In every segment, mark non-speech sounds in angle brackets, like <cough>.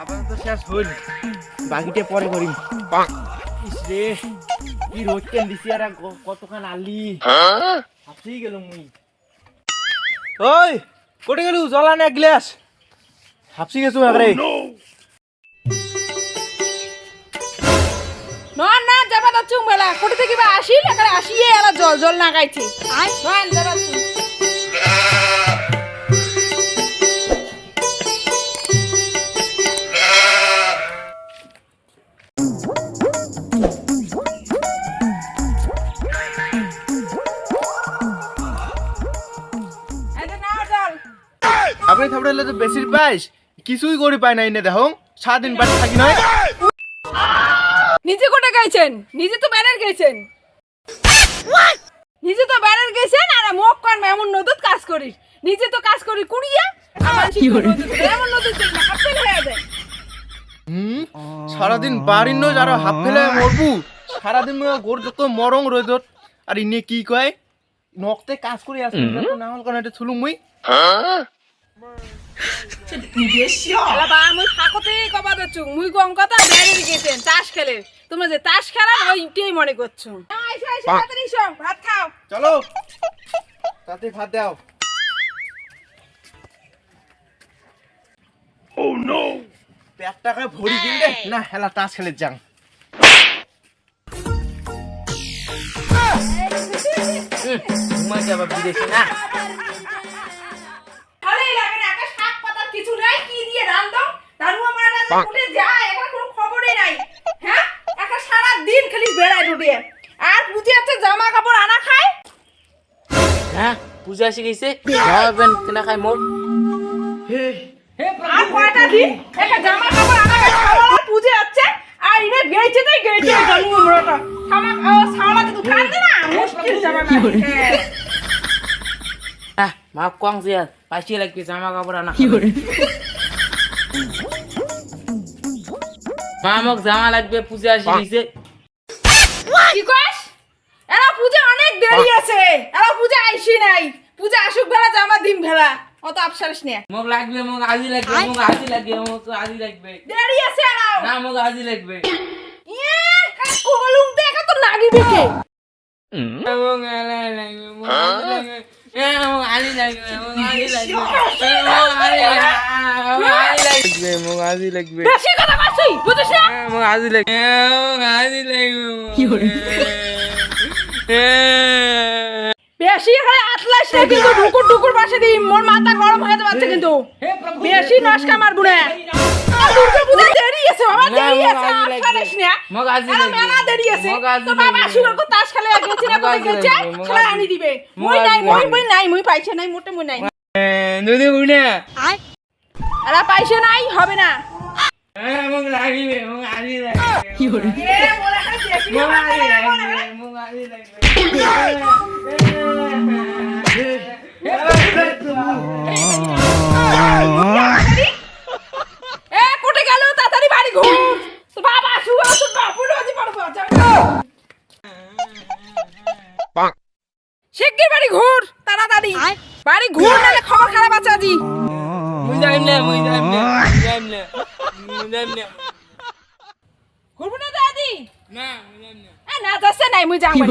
আপাতত শেষ হইল বাকিটা পরে করিম ইস রে কি রোদ কেন দিছি আর গ- কতখান আলি হাসি গেল মুই ওই কোটে গেলু জলা না গ্লাস। হাসি গেছু একরে না না যাবা যাচ্ছু মেলা কোটি থেকে বা আসিল? এখানে আসিয়ে এলা জল জল না গাইছে। আয় নয় যাবা আপনি থাপড়ে তো বেশি পাইস কিছুই করি পাই নাই নে দেখো। সারাদিন বাড়ি থাকি নয় নিজে কোটে গাইছেন নিজে তো ব্যানার গাইছেন নিজে তো ব্যানার গেছেন আর মুখ কন এমন নদত কাজ করিস। নিজে তো কাজ করি কুড়িয়া আমার কি এমন নদত না হাফেল হয়ে যায়। হুম? সারাদিন বাড়ির নয় যারা হাফ ফেলে মরবু। সারাদিন গোর যত মরং রইদত আর ইনে কি কয়? নকতে কাজ করে আসি না হল কারণ এটা থুলুম মুই। মুই দিচ্ছু মুই গম কথা ব্যানার গেছেন তাস খেলে তোমরা যে তাস খেলা ওইটাই মনে করছ ভাত খাও চলো তাতে ভাত দাও ও নো পেটটাকে ভরি দিলে না হেলা তাস খেলে যাং ঘুমাই যাবা বিদেশে না? উঠে যায় এখন কোনো খবরই নাই। হ্যাঁ? একটা সারা দিন খালি বেড়ায় ডুটিয়ে আর বুঝে আছে জামা কাপড় আনা খায়। হ্যাঁ পূজা শিখেছে যাবেন কেনা খাই মোর। আর কয়টা দিন? একটা জামা কাপড় আনা খায়। পুজে আছে। আর ইনে গেইছে তাই গেইছে জন্ম মরটা তো না? মুশকিল জামা হ্যাঁ। মা কং যে পাইছে লাগবে জামা কাপড় আনা। মোক জামা লাগবে পূজা শিখেছে কি কস? এরা পূজা অনেক দেরি আছে। এরা পূজা আইসি নাই। পূজা আসুক ভেলা জামা দিম ভেলা অত আফসারিস নে। মোক লাগবে মোক আজি লাগবে মোক আজি লাগবে মোক তো আজি লাগবে। দেরি আছে এরাও। না মোক আজি লাগবে। ইয়ে কলুম দেখা তো লাগিবে কে? মোক এলাই লাগবে আজি লাগবে। আজি লাগবে আজি লাগবে বেশি কথা কইছিস বুঝছিস না এ, মোক আজি লাগবে এ, মোক আজি লাগবে কি করে বেশি হয় আতলাস না কিন্তু ঢুকুর ঢুকুর পাশে দি মোর মাথা গরম হয়ে যাচ্ছে কিন্তু। বেশি নস্কা মারবো না। দুর্গা পূজা দেরি আছে বাবা দেরি আছে আজি না। মোক আজি আরে মেলা দেরি আছে। তো বাবা লাগবে। সুগার তাস খেলে গেছি না কোথায় গেছে খেলা আনি দিবে। মই নাই মই। মই নাই মই পাইছে নাই মোটে মই নাই। নদী উঠে আরে পাইছে নাই হবে না। লাগিবে আজি লাগবে। কি এ আজি লাগবে হয়। মোক আজি লাগবে। <laughs> এ কোটে গেল তাড়াতাড়ি বাড়ি ঘুর তো বাবা সুগার তো বাপু নদী পড়ব শিগগির বাড়ি ঘুর তাড়াতাড়ি বাড়ি ঘুর নালে খবর খারাপ আছে আজি মুই যাইম না মুই যাইম না। যাইম না মুই যাইম না ঘুরবো না দাদি না মুই যাইম না না যাচ্ছে নাই মুই যাম <laughs>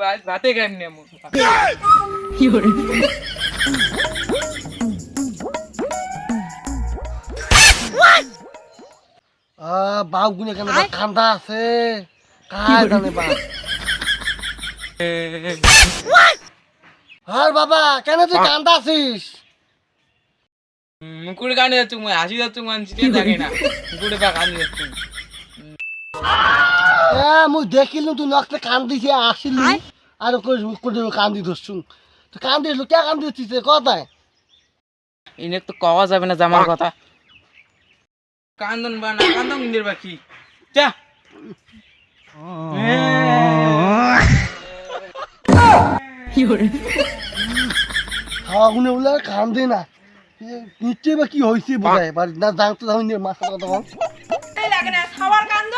বাড়ি। ভাত খাইম না গুনে কেন কান্দা আছে? কার জানে বা? আর বাবা কেন তুই কান্দা আছিস? মুকুড়ে কানে যাচ্ছু মুই হাসি যাচ্ছু মান থাকে না। মুকুড়ে বা কানে যাচ্ছু। এ মুই দেখিলু তুই কান্দিছে আসিলি। আর কোটি কান্দি ধরছু তুই কান্দি কে কান্দি হচ্ছিস কথায় ইনে তো কওয়া যাবে না জামার কথা। কান্দন বা না কান্দন ইন্দের বাকি যা। হাওয়া বলে আর কান্দে না। নিশ্চয়ই বা কি হয়েছে বোঝায় বাড়ি না জানতে কথা লাগে না খাওয়ার কান্দন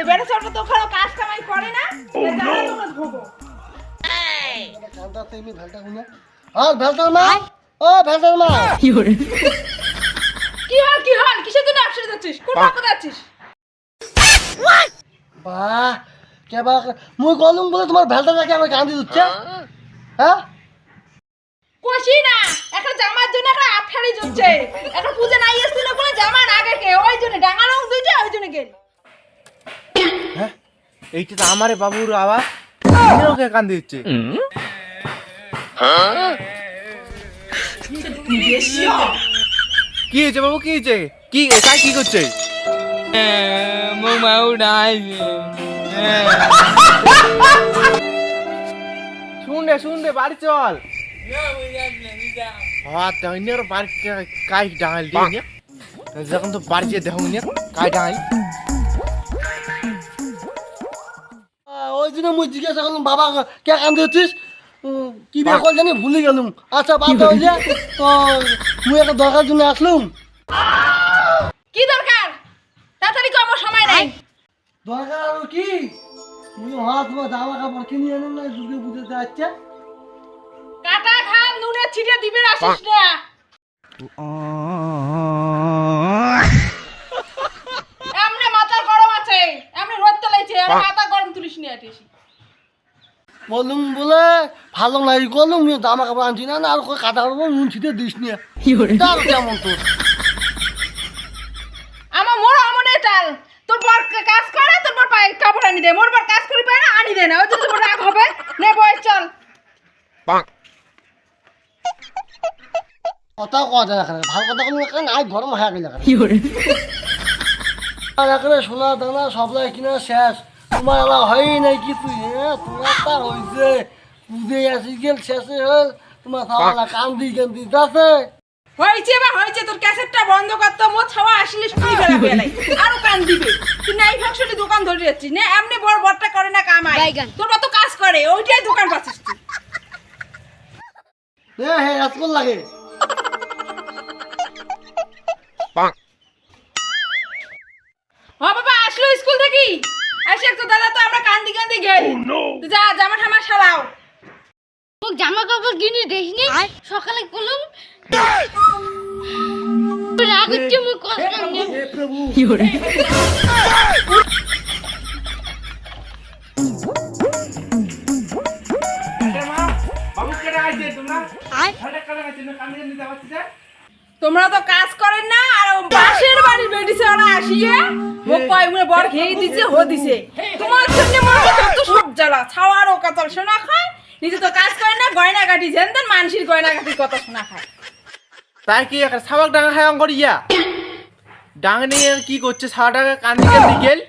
এই বেড়ে ছোটটা তো ওখানে কাজ কামাই করে না এই। জানা তোমরা কান্দা ভেলটা গুনে আর ভেলটার মা। ও ভেলটার মা। কি হল? কি হল কিসের জন্য একসাথে যাচ্ছিস? কোন পক্ষে যাচ্ছিস? বাহ কেবা মুই কলম বলে তোমার ভেলটাটাকে আমার কান্দি দিচ্ছে। হ্যাঁ? কষি না একটা জামার জন্য একটা আফারি জুটছে। একটা পূজা নাই আসছিল বলে জামা না কে? ওই জন্য ডাঙা রং দুইটা ওই জন্য গেল। এইটা তো আমারে বাবুর আওয়াজ। ওকে কান্দি হচ্ছে কি হয়েছে বাবু, কি হয়েছে? কি কাই কি করছে? মো মাউ ডাইছে শুন রে শুন রে, বাড়ি চল। হ্যাঁ তাই বাড়ি কাই ডাঙাল যখন তো বাড়ি যেয়ে দেখো নিয়ে কাই ডাঙাল আহ, মুই জিজ্ঞাসা করলাম বাবা কে কান্দি হচ্ছিস উম, কি বিয়ে কল জানি? ভুলে গেলুম আচ্ছা বাদ হইলে তো মুই একটা দরকার জন্য আসলুম কি দরকার তাড়াতাড়ি কো আমার সময় নাই। দরকার আর কি? মুই হওয়া তোমার জামা কাপড় কিনে আনুন না দুর্গে পুজোতে আসছে কাটা খান নুনে ছিটে দিবে আসিস না এমনি মাথা গরম আছে এমনি রোদ তোলাইছে আর মাথা গরম তুলিস নি আটিস বললুম বলে ভালো নাই জামা কাপড় আনছি না না আর কই কাটা নুন ছিটে দিস নিয়ে তার কেমন তোর? আমার মোর আমনে টাল তোর বর কাজ করে তোর বর পায়ে কাপড় আনি দে মোর বর কাজ করি পায় না আনি দে না। ওই জন্য তোর রাগ হবে নে বয় চল। কথা কওয়া যায় এখানে। ভালো কথা কোনো এখানে নাই গরম হয়ে গেল এখানে। আর এখানে সোনা দানা সবলাই কিনা শেষ। তোমার এলা হয়ই নাই কিছু হ্যাঁ তোমার তা হয়েছে পুজে আসি গেল শেষে হল তোমার খাওয়া কান্দি কান্দি যাচ্ছে হয়েছে বা হয়েছে তোর ক্যাসেটটা বন্ধ করতে মোর ছাওয়া আসলে শুনি ফেলা বেলাই আরও কান দিবে। তুই নাই ফাংশনে দোকান ধরে যাচ্ছিস না এমনি বড় বড়টা করে না কামাই। তোর মতো কাজ করে ওইটাই দোকান পাচ্ছিস তুই। হ্যাঁ হ্যাঁ আজকাল লাগে। গেল যা জামা ঠামা জামা কাপড় কিনে দেখিনি সকালে কলম। কেটে আইছে তোমরা তো কাজ করেন না আর বাসের বাড়ি বেডিছে ওরা আসিয়ে। ও কয় মুয়ে বর খেয়ে দিছে হো দিছে। তোমার জন্য মনে হচ্ছে সব জ্বালা ছাওয়ার ও কথা শোনা খায় নিজে তো কাজ করে না গয়না কাটি গয়না কাটির কথা শোনা খায়। তাই কি একটা সাবাক ডাঙা খায় ইয়া? ডাঙা নিয়ে কি করছে? সাবাটাকে কান্দি কান্দি গেল।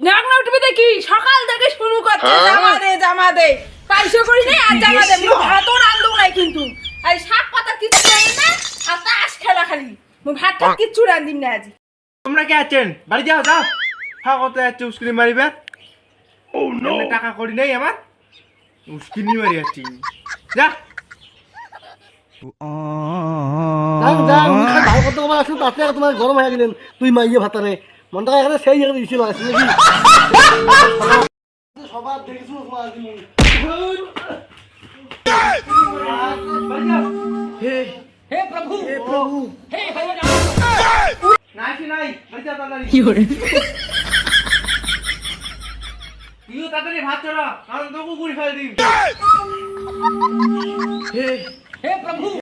নাক না উঠবে দেখি সকাল থেকে শুরু করছে জামা দে জামা দে। করি নাই? আর জামা দে রান্ধু নাই কিন্তু। আর শাক পাতা কিছু না আর তাস খেলা খালি। মুই ভাত কিচ্ছু রান্ধিম না আজ। তোমরা কে আছেন বাড়ি যাও যাও। হ্যাঁ কত যাচ্ছে উস্কিনি মারিবে টাকা করি নেই আমার উস্কিনি মারি যাচ্ছি যা। তোমার গরম হয়ে গেলেন তুই মাইয়ে ভাতারে মনটা এখানে সেই জায়গায় দিছিল সবার দেখিছো তোমার আজি প্রভু। হে হে প্রভু নাই কি নাই? যাও তাড়াতাড়ি। কি করে তুইও তাড়াতাড়ি ভাত চড়া কারণ তোকে গুড়ি ফেলে দিই হে